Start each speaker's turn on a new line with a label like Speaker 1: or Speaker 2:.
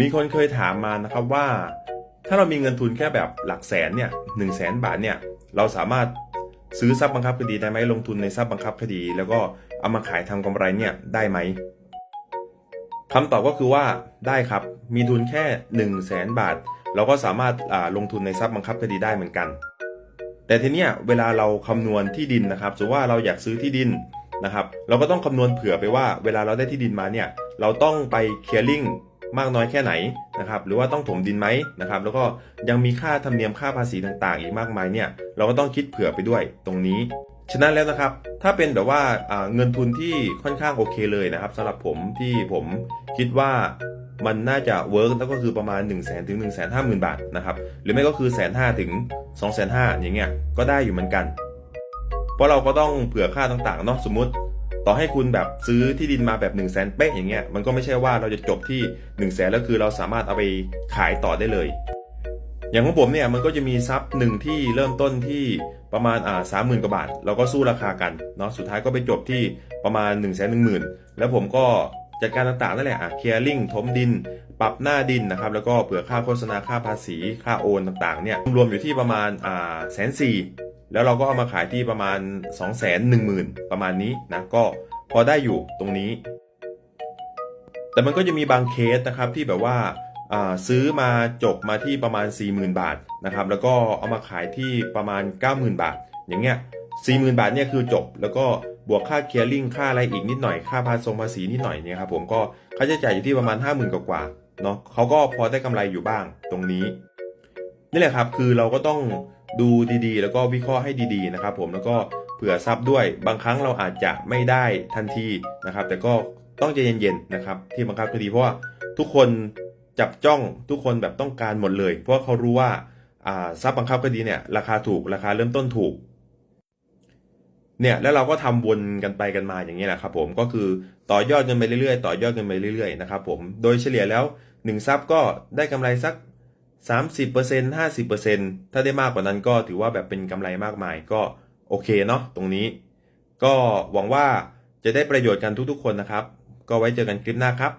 Speaker 1: มีคนเคยถามมานะครับว่า ถ้าเรามีเงินทุนแค่แบบหลักแสนเนี่ยหนึ่งแสนบาทเนี่ยเราสามารถซื้อทรัพย์บังคับคดีได้ไหมลงทุนในทรัพย์บังคับคดี แล้วก็เอามาขายทำกำไรเนี่ยได้ไหมคำตอบก็คือว่าได้ครับ มีทุนแค่1นึ่งแสนบาท เราก็สามารถลงทุนในทรัพย์บังคับคดีได้เหมือนกัน แต่ทีเนี้ยเวลาเราคำนวณที่ดินนะครับสมมติว่าเราอยากซื้อที่ดินนะครับ เราก็ต้องคำนวณเผื่อไปว่า เวลาเราได้ที่ดินมาเนี่ยเราต้องไปเคลียร์ลิง มากน้อยแค่ไหนนะครับหรือว่าต้องถมดินไหมนะครับแล้วก็ยังมีค่าธรรมเนียมค่าภาษีต่างๆ อีกมากมายเนี่ยเราก็ต้องคิดเผื่อไปด้วยตรงนี้ฉะนั้นแล้วนะครับ ถ้าเป็นแบบว่าเงินทุนที่ค่อนข้างโอเคเลยนะครับสำหรับผมที่ผมคิดว่ามันน่าจะเวิร์กแล้วก็คือประมาณ 1 0 0 0 0แสนถึง1 5 0 0 0 0 บาทนะครับ หรือไม่ก็คือแสนห้าถึง2 5 0 0 0อย่างเงี้ยก็ได้อยู่เหมือนกัน เพราะเราก็ต้องเผื่อค่าต่างๆเนาะสมมติ ต่อให้คุณแบบซื้อที่ดินมาแบบ1นึ่งแสนเป๊ะอย่างเงี้ยมันก็ไม่ใช่ว่าเราจะจบที่1นึ่งแสนแล้วคือเราสามารถเอาไปขายต่อได้เลย อย่างของผมเนี่ยมันก็จะมีทรัพย์หนึ่งที่เริ่มต้นที่ประมาณอ่าสามหมื่นกว่าบาทเราก็สู้ราคากันเนาะสุดท้ายก็ไปจบที่ประมาณ1นึ่งแสนหนึ่งหมื่นแล้วผมก็จัดการต่างๆนั่นแหละอะเคลียร์ลิงถมดิน ปรับหน้าดินนะครับแล้วก็เผื่อค่าโฆษณาค่าภาษีค่าโอนต่างๆเนี่ยรวมอยู่ที่ประมาณอ่าแสนสี่ แล้วเราก็เอามาขายที่ประมาณ2องแสนหนึ่งหมื่นประมาณนี้นะก็พอได้อยู่ตรงนี้ แต่มันก็จะมีบางเคสนะครับที่แบบว่าาซื้อมาจบมาที่ประมาณ 40,000 บาทนะครับแล้วก็เอามาขายที่ประมาณ 90,000 บาท อย่างเงี้ย40,000 บาทเนี่ยคือจบ แล้วก็บวกค่าเคลียร์ลิงค่าอะไรอีกนิดหน่อยค่าภาษีภาษีนิดหน่อยเนี่ยครับผมก็ค่าใช้จ่ายอยู่ที่ประมาณ 50,000 กว่าเนาะเขาก็พอได้กำไรอยู่บ้างตรงนี้นี่แหละครับคือเราก็ต้อง ดูดีๆ แล้วก็วิเคราะห์ให้ดีๆนะครับผมแล้วก็เผื่อทรัพย์ด้วยบางครั้งเราอาจจะไม่ได้ทันทีนะครับ แต่ก็ต้องใจเย็นๆนะครับ ที่บังคับคดีเพราะว่าทุกคนจับจ้องทุกคนแบบต้องการหมดเลย เพราะว่าเขารู้ว่าทรัพย์บังคับคดีเนี่ยราคาถูกราคาเริ่มต้นถูกเนี่ยแล้วเราก็ทำวนกันไปกันมาอย่างนี้แหละครับผมก็คือต่อยอดกันไปเรื่อยๆ ต่อยอดกันไปเรื่อยๆนะครับผมโดยเฉลี่ยแล้ว1ซับก็ได้กำไรสัก 30% 50%ถ้าได้มากกว่านั้นก็ถือว่าแบบเป็นกำไรมากมายก็โอเคเนาะตรงนี้ ก็หวังว่าจะได้ประโยชน์กันทุกๆคนนะครับ ก็ไว้เจอกันคลิปหน้าครับ